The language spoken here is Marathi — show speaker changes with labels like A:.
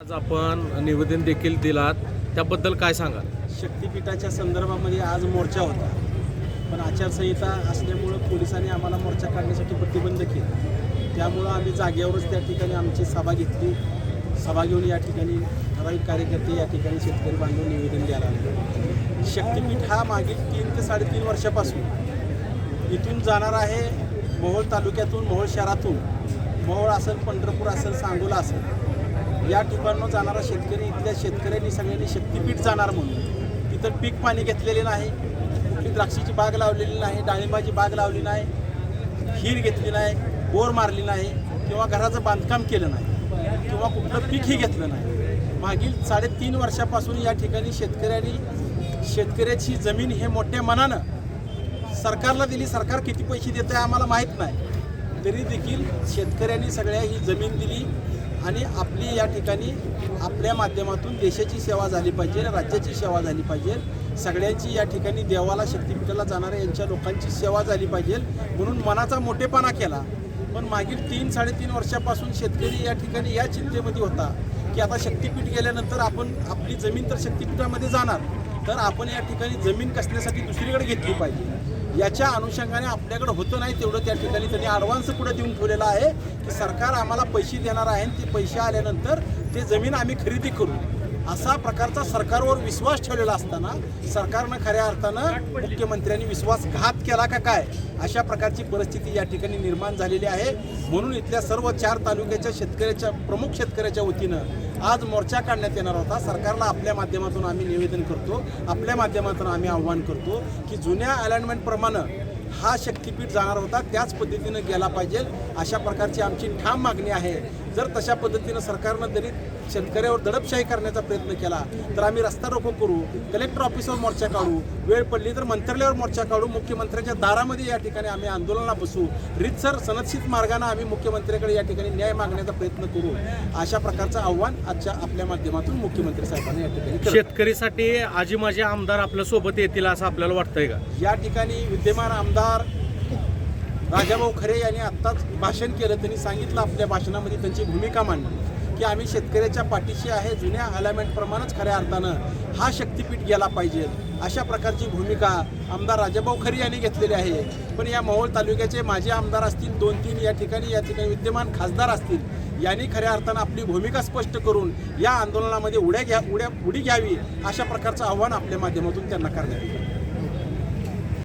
A: आज आपण निवेदन देखील दिलात. त्याबद्दल काय सांगाल?
B: शक्तिपीठाच्या संदर्भामध्ये आज मोर्चा होता. पण आचारसंहिता असल्यामुळं पोलिसांनी आम्हाला मोर्चा काढण्यासाठी प्रतिबंध केला. त्यामुळं आम्ही जागेवरच त्या ठिकाणी आमची सभा घेतली. सभा घेऊन या ठिकाणी ठराविक कार्यकर्ते या ठिकाणी शेतकरी बांधव निवेदन द्यायला शक्तीपीठ हा मागील तीन ते साडेतीन वर्षापासून इथून जाणार आहे. मोहोळ तालुक्यातून मोहोळ शहरातून. मोहोळ असेल पंढरपूर असेल सांगोला असेल. या ठिकाणून जाणारा शेतकरी इथल्या शेतकऱ्यांनी सगळ्यांनी शक्तिपीठ जाणार म्हणून. तिथं पीक पाणी घेतलेले नाही कुठली द्राक्षीची बाग लावलेली नाही डाळिंबाची बाग लावली नाही हिर घेतली नाही बोर मारली नाही किंवा घराचं बांधकाम केलं नाही किंवा कुठलं पीकही घेतलं नाही. मागील साडेतीन वर्षापासून या ठिकाणी शेतकऱ्यांनी शेतकऱ्याची जमीन हे मोठ्या मनानं सरकारला दिली. सरकार किती पैसे देतं आहे आम्हाला माहीत नाही. तरी देखील शेतकऱ्यांनी सगळ्या ही जमीन दिली. आणि आपली या ठिकाणी आपल्या माध्यमातून देशाची सेवा झाली पाहिजे राज्याची सेवा झाली पाहिजे. सगळ्यांची या ठिकाणी देवाला शक्तीपीठाला जाणाऱ्या यांच्या लोकांची सेवा झाली पाहिजे. म्हणून मनाचा मोठेपणा केला. पण मागील तीन साडेतीन वर्षापासून शेतकरी या ठिकाणी या चिंतेमध्ये होता की आता शक्तीपीठ गेल्यानंतर आपण आपली जमीन तर शक्तिपीठामध्ये जाणार. तर आपण या ठिकाणी जमीन कसण्यासाठी दुसरीकडे घेतली पाहिजे. याच्या अनुषंगाने आपल्याकडे होतं नाही तेवढं त्या ठिकाणी त्यांनी ॲडव्हान्स पुढे देऊन ठेवलेला आहे की सरकार आम्हाला पैसे देणार आहे आणि ते पैसे आल्यानंतर ते जमीन आम्ही खरेदी करू. असा प्रकारचा सरकारवर विश्वास ठेवलेला असताना सरकारनं खऱ्या अर्थानं मुख्यमंत्र्यांनी विश्वासघात केला का काय अशा प्रकारची परिस्थिती या ठिकाणी निर्माण झालेली आहे. म्हणून इथल्या सर्व चार तालुक्याच्या शेतकऱ्याच्या प्रमुख शेतकऱ्याच्या वतीनं आज मोर्चा काढण्यात येणार होता. सरकारला आपल्या माध्यमातून आम्ही निवेदन करतो. आपल्या माध्यमातून आम्ही आव्हान करतो की जुन्या अलाइनमेंटप्रमाणे हा शक्तिपीठ जाणार होता. त्याच पद्धतीनं गेला पाहिजे. अशा प्रकारची आमची ठाम मागणी आहे. जर तशा पद्धतीनं सरकारनं जरी शेतकऱ्यावर दडपशाही करण्याचा प्रयत्न केला तर आम्ही रस्ता रोको करू कलेक्टर ऑफिसवर मोर्चा काढू वेळ पडली तर मंत्रालयावर मोर्चा काढू मुख्यमंत्र्यांच्या दारामध्ये या ठिकाणी आम्ही आंदोलनाला बसू. रितसर सनदशीत मार्गाने आम्ही मुख्यमंत्र्याकडे या ठिकाणी न्याय मागण्याचा प्रयत्न करू. अशा प्रकारचं आव्हान आजच्या आपल्या माध्यमातून मुख्यमंत्री साहेबांनी या ठिकाणी.
A: शेतकरीसाठी आजी माझे आमदार आपल्यासोबत येतील असं आपल्याला वाटतंय का?
B: या ठिकाणी विद्यमान आमदार राजाभाऊ खरे यांनी आत्ताच भाषण केलं त्यांनी सांगितलं आपल्या भाषणामध्ये त्यांची भूमिका मांडली की आम्ही शेतकऱ्याच्या पाठीशी आहे जुन्या अलायमेंटप्रमाणेच खऱ्या अर्थानं हा शक्तिपीठ गेला पाहिजे. अशा प्रकारची भूमिका आमदार राजाभाऊ खरे यांनी घेतलेली आहे. पण या मोहोळ तालुक्याचे माझे आमदार असतील दोन तीन या ठिकाणी या ठिकाणी विद्यमान खासदार असतील यांनी खऱ्या अर्थानं आपली भूमिका स्पष्ट करून या आंदोलनामध्ये उड्या घ्या उड्या उडी घ्यावी अशा प्रकारचं आव्हान आपल्या माध्यमातून त्यांना करण्यात येईल